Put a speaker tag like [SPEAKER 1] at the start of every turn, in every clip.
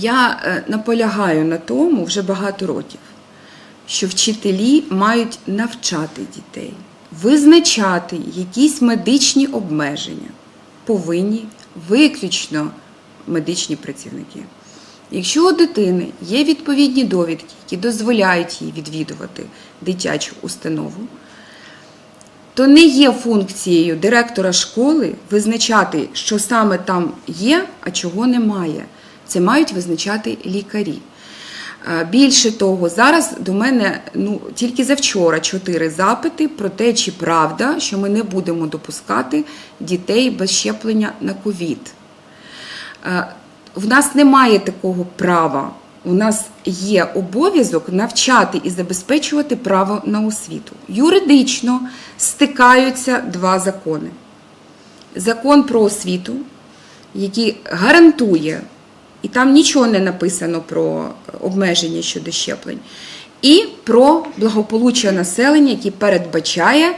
[SPEAKER 1] Я е, наполягаю на тому вже багато років, що вчителі мають навчати дітей, визначати якісь медичні обмеження повинні виключно медичні працівники. Якщо у дитини є відповідні довідки, які дозволяють їй відвідувати дитячу установу, то не є функцією директора школи визначати, що саме там є, а чого немає. Це мають визначати лікарі. Більше того, зараз до мене ну тільки завчора чотири запити про те, чи правда, що ми не будемо допускати дітей без щеплення на ковід. В нас немає такого права. У нас є обов'язок навчати і забезпечувати право на освіту. Юридично стикаються два закони: закон про освіту, який гарантує, і там нічого не написано про обмеження щодо щеплень, і про благополуччя населення, який передбачає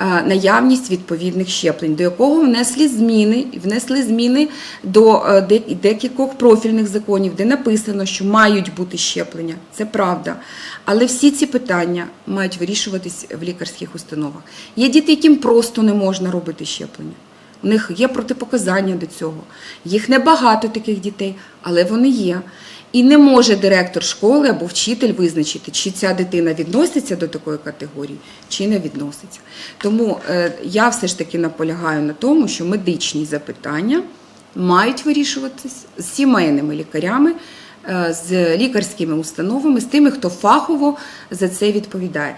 [SPEAKER 1] наявність відповідних щеплень, до якого внесли зміни, внесли зміни до е, декількох профільних законів, де написано, що мають бути щеплення. Це правда. Але всі ці питання мають вирішуватись в лікарських установах. Є діти, яким просто не можна робити щеплення. У них є протипоказання до цього. Їх небагато таких дітей, але вони є. І не може директор школи або вчитель визначити, чи ця дитина відноситься до такої категорії, чи не відноситься. Тому е, я все ж таки наполягаю на тому, що медичні запитання мають вирішуватись з сімейними лікарями, е, з лікарськими установами, з тими, хто фахово за це відповідає.